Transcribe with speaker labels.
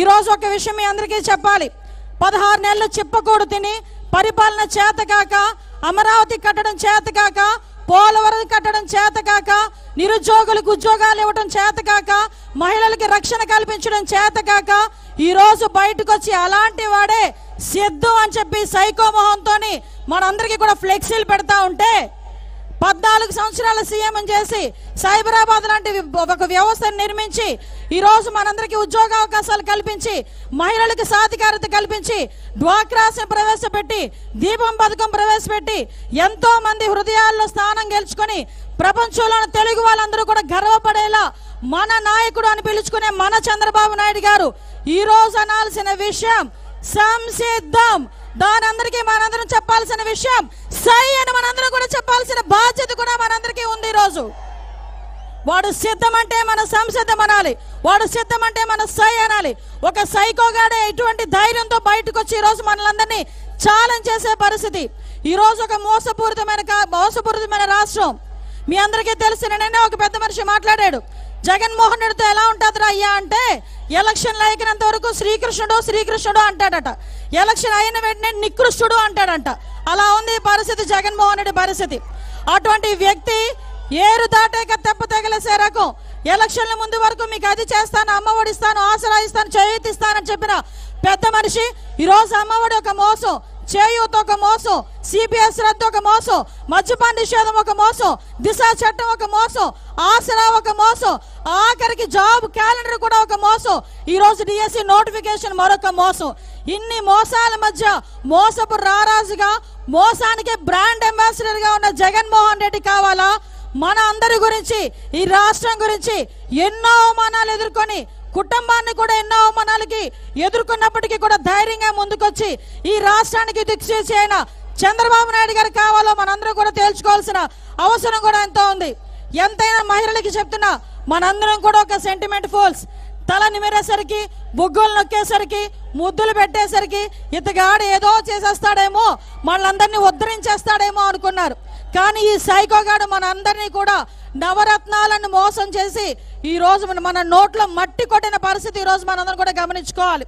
Speaker 1: ఈరోజు ఒక విషయం మీ అందరికీ చెప్పాలి. పదహారు నెలలు చిప్పకూడు తిని పరిపాలన చేతకాక అమరావతి కట్టడం చేతకాక పోలవరం కట్టడం చేతకాక నిరుద్యోగులకు ఉద్యోగాలు ఇవ్వడం చేతకాక మహిళలకి రక్షణ కల్పించడం చేతకాక ఈరోజు రోజు బయటకు వచ్చి అలాంటి వాడే సిద్ధు అని చెప్పి సైకో మొహంతోని మనందరికీ కూడా ఫ్లెక్సీలు పెడతా ఉంటే పద్నాలుగు సంవత్సరాల సీఎం చేసి సైబరాబాద్ లాంటి ఒక వ్యవస్థను నిర్మించి ఈ రోజు మనందరికీ ఉద్యోగ అవకాశాలు కల్పించి మహిళలకు సాధికారత కల్పించి డ్వాక్రాస్ని ప్రవేశపెట్టి దీపం పథకం ప్రవేశపెట్టి ఎంతో మంది హృదయాల్లో స్థానం గెలుచుకొని ప్రపంచంలోని తెలుగు వాళ్ళందరూ కూడా గర్వపడేలా మన నాయకుడు అని పిలుచుకునే మన చంద్రబాబు నాయుడు గారు ఈ రోజు అనాల్సిన విషయం సంసిద్ధం. దాని అందరికీ మనందరం చెప్పాల్సిన విషయం. సై అని మనందరం కూడా చెప్పాల్సిన బాధ్యత కూడా మనందరికీ ఉంది ఈ రోజు వాడు సిద్ధం అంటే మన సంసిద్ధం అనాలి. వాడు సిద్ధం అంటే మన సై అనాలి. ఒక సైకోగాడే ఇటువంటి ధైర్యంతో బయటకు వచ్చి ఈరోజు మనలందరినీ ఛాలెంజ్ చేసే పరిస్థితి. ఈరోజు ఒక మోసపూరితమైన మోసపూరితమైన రాష్ట్రం. మీ అందరికీ తెలిసిన నేనే ఒక పెద్ద మనిషి మాట్లాడాడు. జగన్మోహన్ రెడ్డితో ఎలా ఉంటుందిరా అయ్యా అంటే ఎలక్షన్ అయినంత వరకు శ్రీకృష్ణుడు శ్రీకృష్ణుడు అంటాడట. ఎలక్షన్ అయిన వెంటనే నికృష్టుడు అంటాడంట. అలా ఉంది ఈ పరిస్థితి జగన్మోహన్ రెడ్డి పరిస్థితి. అటువంటి వ్యక్తి ఏరు దాటాక తెప్ప తగిలేసే రకం. ఎలక్షన్ల ముందు వరకు మీకు అది చేస్తాను అమ్మఒడి ఇస్తాను ఆసరా ఇస్తాను చేయూతి చెప్పిన పెద్ద మనిషి ఈరోజు అమ్మఒడి ఒక మోసం చేయూత ఒక మోసం సిపిఎస్ రద్దు ఒక మోసం మద్యపాన నిషేధం ఒక మోసం దిశ చట్టం ఒక మోసం ఆసరా ఒక మోసం ఆఖరికి జాబ్ క్యాలెండర్ కూడా ఒక మోసం. ఈ రోజు డిఎస్సి నోటిఫికేషన్ మరొక మోసం. ఇన్ని మోసాల మధ్య మోసపు రారాజుగా మోసానికి బ్రాండ్ అంబాసిడర్గా ఉన్న జగన్మోహన్ రెడ్డి కావాలా? మన అందరి గురించి ఈ రాష్ట్రం గురించి ఎన్నో అవమానాలు ఎదుర్కొని కుటుంబాన్ని కూడా ఎన్నో అవమానాలకి ఎదుర్కొన్నప్పటికీ కూడా ధైర్యంగా ముందుకొచ్చి ఈ రాష్ట్రానికి దిక్సూచి అయిన చంద్రబాబు నాయుడు గారు కావాలో మనందరూ కూడా తేల్చుకోవాల్సిన అవసరం కూడా ఎంతో ఉంది. ఎంతైనా మహిళలకి చెప్తున్నా మనందరం కూడా ఒక సెంటిమెంట్ ఫోల్స్ తల నిమిరేసరికి బుగ్గులు నొక్కేసరికి ముద్దులు పెట్టేసరికి ఇతగాడు ఏదో చేసేస్తాడేమో మనందరినీ ఉద్ధరించేస్తాడేమో అనుకున్నారు. కానీ ఈ సైకోగాడు మనందరినీ కూడా నవరత్నాలను మోసం చేసి ఈ రోజు మన- మన నోట్లో మట్టి కొట్టిన పరిస్థితి ఈ రోజు మనందరం కూడా గమనించుకోవాలి.